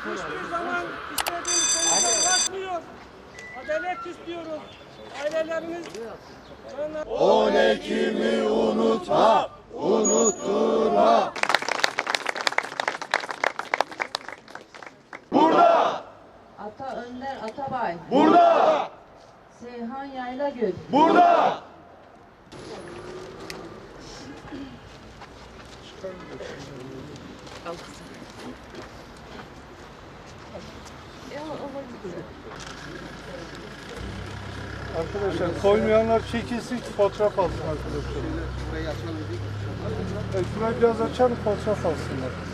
Hiçbir zaman istediğimiz sonuca ulaşmıyor. Adalet istiyoruz. Ailelerimiz... On Ekim'i unutma, unutturma. Burada! Ata Önder Atabay. Burada! Seyhan Yaylagül, burada. Arkadaşlar koymayanlar çekilsin fotoğraf alsın arkadaşlar. Evet, şurayı biraz açalım fotoğraf alsınlar.